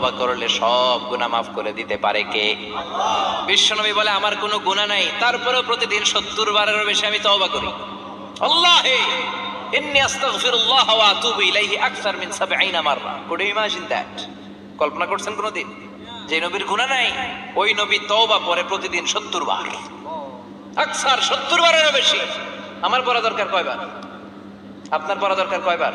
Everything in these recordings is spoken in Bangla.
তওবা করলে সব গুনাহ মাফ করে দিতে পারে কে? বিশ্বনবী বলে, আমার কোনো গুনাহ নাই। তারপরেও প্রতিদিন সত্তর বারেরও বেশি আমি তওবা করি। আল্লাহে, ইন্নী আস্তাগফিরুল্লাহ ওয়া আতুবু ইলাইহি আকসার মিন 70 মাররা। কুড ইমাজিন দ্যাট কল্পনা করছেন যে নবীর গুনাহ নাই, ওই নবী তওবা পরে প্রতিদিন 70 বার। আকসার 70 বারেরও বেশি। আমার পড়া দরকার কয়বার? আপনার পড়া দরকার কয়বার?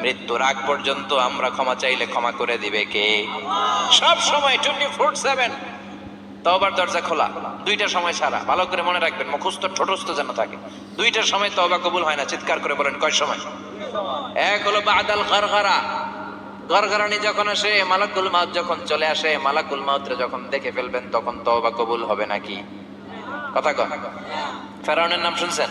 মৃত্যুর আগ পর্যন্ত আমরা ক্ষমা চাইলে ক্ষমা করে দিবে কে? সব সময় টোয়েন্টি ফোর সেভেন তবার দরজা খোলা। দুইটা সময় সারা। ভালো করে মনে রাখবেন, মুখস্থ, ঠোঁটস্থ যেন থাকে। দুইটার সময় তবা কবুল হয় না। চিৎকার করে বলেন, কয় সময়? এক হলো বাদাল গরগরা গরগরানি যখন আসে, মালাকুল মাউত যখন চলে আসে, মালাকুল মাউতরে যখন দেখে ফেলবেন, তখন তওবা কবুল হবে নাকি? কথা কন ফেরাউনের নাম শুনছেন?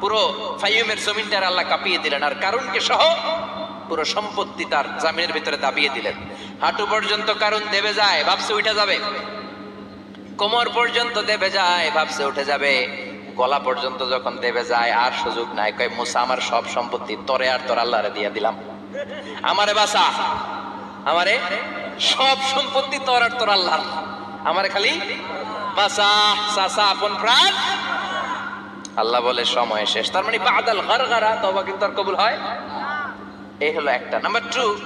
পুরো ফাইয়ুমের জমিনটার আল্লাহ কাঁপিয়ে দিলেন। আর কারণকে সহ পুরো সম্পত্তি তার জামিনের ভিতরে দাবিয়ে দিলেন। হাঁটু পর্যন্ত কারণ দেবে যায়, ভাবছে উঠে যাবে। কোমর পর্যন্ত দেবে যায়, ভাবছে উঠে যাবে। গলা পর্যন্ত যখন দেবে যায়, আর সুযোগ নাই। কয়, মুসা, আমার সব সম্পত্তি তরে আর তোর আল্লাহরে দিয়ে দিলাম। আমারে বাসা আমারে সব সম্পত্তি তোর আর তোর আল্লাহ আমারে খালি বাসা সাসা আপন প্রাণ। আল্লাহ বলে, সময় শেষ। তার মানে বাদাল গরগরা তবা কিন্তু আর কবুল হয় এই হলো একটা। নাম্বার টু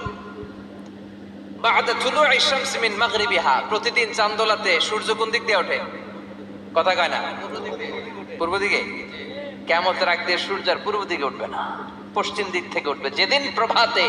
বাদা তুলু ইশামস মিন মাগরিবিহা। প্রতিদিন চান্দোলাতে সূর্য কোন দিক দিয়ে ওঠে? কথা কয় না? পূর্ব দিকে? কেমতের আগ দিয়ে সূর্য পূর্ব দিকে উঠবে না। পশ্চিম দিক থেকে উঠবে। যেদিন প্রভাতে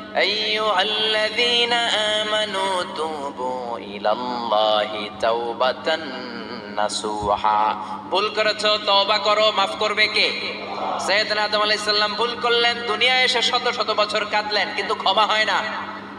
আইয়ুহাল্লাযীনা توبوا إلى الله توبة نصوحا ভুল করেছ, তওবা করো, মাফ করবে কে? সৈয়দনা আদম আলাইহিস সালাম ভুল করলেন, দুনিয়ায় এসে শত শত বছর কাঁদলেন, কিন্তু ক্ষমা হয় না।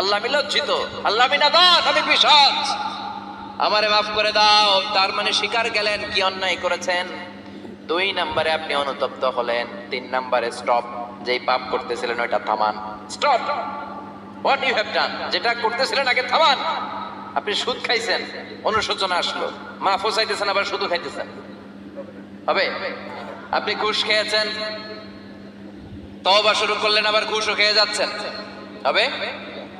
আল্লাহ আমি লজ্জিত, আল্লাহ আমি নাদান আমি পিশাচ আমারে মাফ করে দাও, তার মানে শিকার গেলেন, কি অন্যায় করেছেন? দুই নম্বরে আপনি অনুতপ্ত হলেন, তিন নম্বরে স্টপ যেই পাপ করতেছিলেন ওইটা থামান। Stop what you have done যেটা করতেছিলেন আগে থামান। আপনি সুদ খাইছেন, অনুশোচনা আসলো। মাফও চাইতেছেন, আবার শুধু খাইতেছেন। হবে? আপনি ঘুষ খেয়েছেন, তওবা শুরু করলেন, আবার ঘুষও খেয়ে যাচ্ছেন। হবে?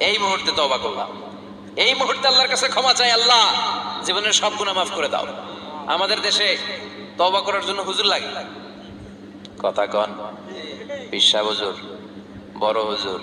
এই মুহূর্তে তবা করলাম এই মুহূর্তে আল্লাহর কাছে ক্ষমা চাই আল্লাহ, জীবনের সব গুণা মাফ করে দাও। আমাদের দেশে তবা করার জন্য হুজুর লাগে। কথা কন বিশ্বাস হুজুর, বড় হুজুর।